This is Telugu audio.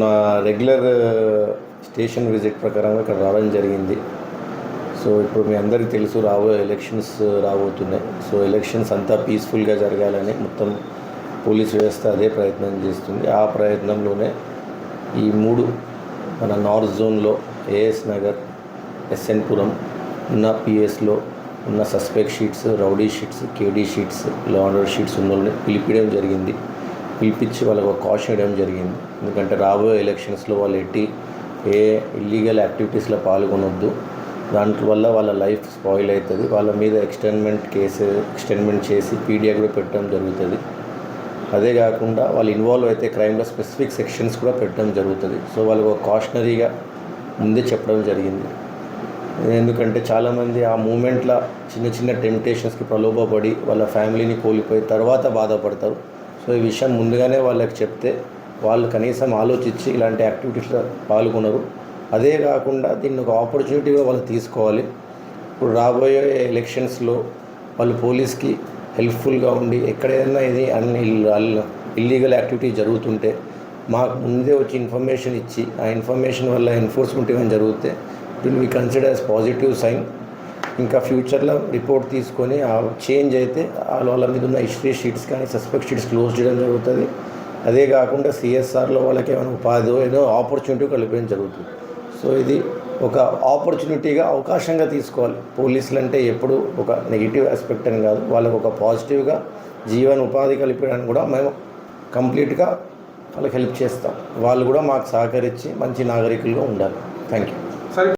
నా రెగ్యులర్ స్టేషన్ విజిట్ ప్రకారంగా ఇక్కడ రావడం జరిగింది. సో ఇప్పుడు మీ అందరికీ తెలుసు రాబోయే ఎలక్షన్స్ రాబోతున్నాయి. సో ఎలక్షన్స్ అంతా పీస్ఫుల్గా జరగాలని మొత్తం పోలీస్ వ్యవస్థ అదే ప్రయత్నం చేస్తుంది. ఆ ప్రయత్నంలోనే ఈ మూడు మన నార్త్ జోన్లో ఏఎస్ నగర్ ఎస్ఎన్పురం ఉన్న పిఎస్లో ఉన్న suspect sheets rowdy sheets KD sheets launder sheets ఉన్న పిలిపించడం జరిగింది. పిలిపించి వాళ్ళకు ఒక కాషన్ ఇవ్వడం జరిగింది. ఎందుకంటే రాబోయే ఎలక్షన్స్లో వాళ్ళు ఎట్టి ఏ ఇల్లీగల్ యాక్టివిటీస్లో పాల్గొనొద్దు. దాంట్లో వల్ల వాళ్ళ లైఫ్ స్పాయిల్ అవుతుంది. వాళ్ళ మీద ఎక్స్టెన్మెంట్ కేసు ఎక్స్టెన్మెంట్ చేసి పీడియా కూడా పెట్టడం జరుగుతుంది. అదే కాకుండా వాళ్ళు ఇన్వాల్వ్ అయితే క్రైమ్లో స్పెసిఫిక్ సెక్షన్స్ కూడా పెట్టడం జరుగుతుంది. సో వాళ్ళకు ఒక కాషనరీగా ముందే చెప్పడం జరిగింది. ఎందుకంటే చాలామంది ఆ మూమెంట్లో చిన్న చిన్న టెంప్టేషన్స్కి ప్రలోభపడి వాళ్ళ ఫ్యామిలీని కోల్పోయి తర్వాత బాధపడతారు. సో ఈ విషయం ముందుగానే వాళ్ళకి చెప్తే వాళ్ళు కనీసం ఆలోచించి ఇలాంటి యాక్టివిటీస్లో పాల్గొనరు. అదే కాకుండా దీన్ని ఒక ఆపర్చునిటీగా వాళ్ళు తీసుకోవాలి. ఇప్పుడు రాబోయే ఎలక్షన్స్లో వాళ్ళు పోలీస్కి హెల్ప్ఫుల్గా ఉండి ఎక్కడైనా ఇది అన్ని ఇల్లీగల్ యాక్టివిటీ జరుగుతుంటే మాకు ముందే వచ్చి ఇన్ఫర్మేషన్ ఇచ్చి ఆ ఇన్ఫర్మేషన్ వల్ల ఎన్ఫోర్స్మెంట్ ఏమైనా జరిగితే will be consider as positive sign. ఇంకా ఫ్యూచర్లో రిపోర్ట్ తీసుకొని ఆ చేంజ్ అయితే వాళ్ళ వాళ్ళ మీద ఉన్న హిస్టరీ షీట్స్ కానీ సస్పెక్ట్ షీట్స్ క్లోజ్ చేయడం జరుగుతుంది. అదే కాకుండా సిఎస్ఆర్లో వాళ్ళకి ఏమైనా ఉపాధి ఏదో ఆపర్చునిటీ కల్పించడం జరుగుతుంది. సో ఇది ఒక ఆపర్చునిటీగా అవకాశంగా తీసుకోవాలి. పోలీసులు అంటే ఎప్పుడు ఒక నెగిటివ్ ఆస్పెక్ట్ అని కాదు. వాళ్ళకు ఒక పాజిటివ్గా జీవన ఉపాధి కల్పించడానికి కూడా మేము కంప్లీట్గా వాళ్ళకి హెల్ప్ చేస్తాం. వాళ్ళు కూడా మాకు సహకరించి మంచి నాగరికులుగా ఉండాలి. Thank you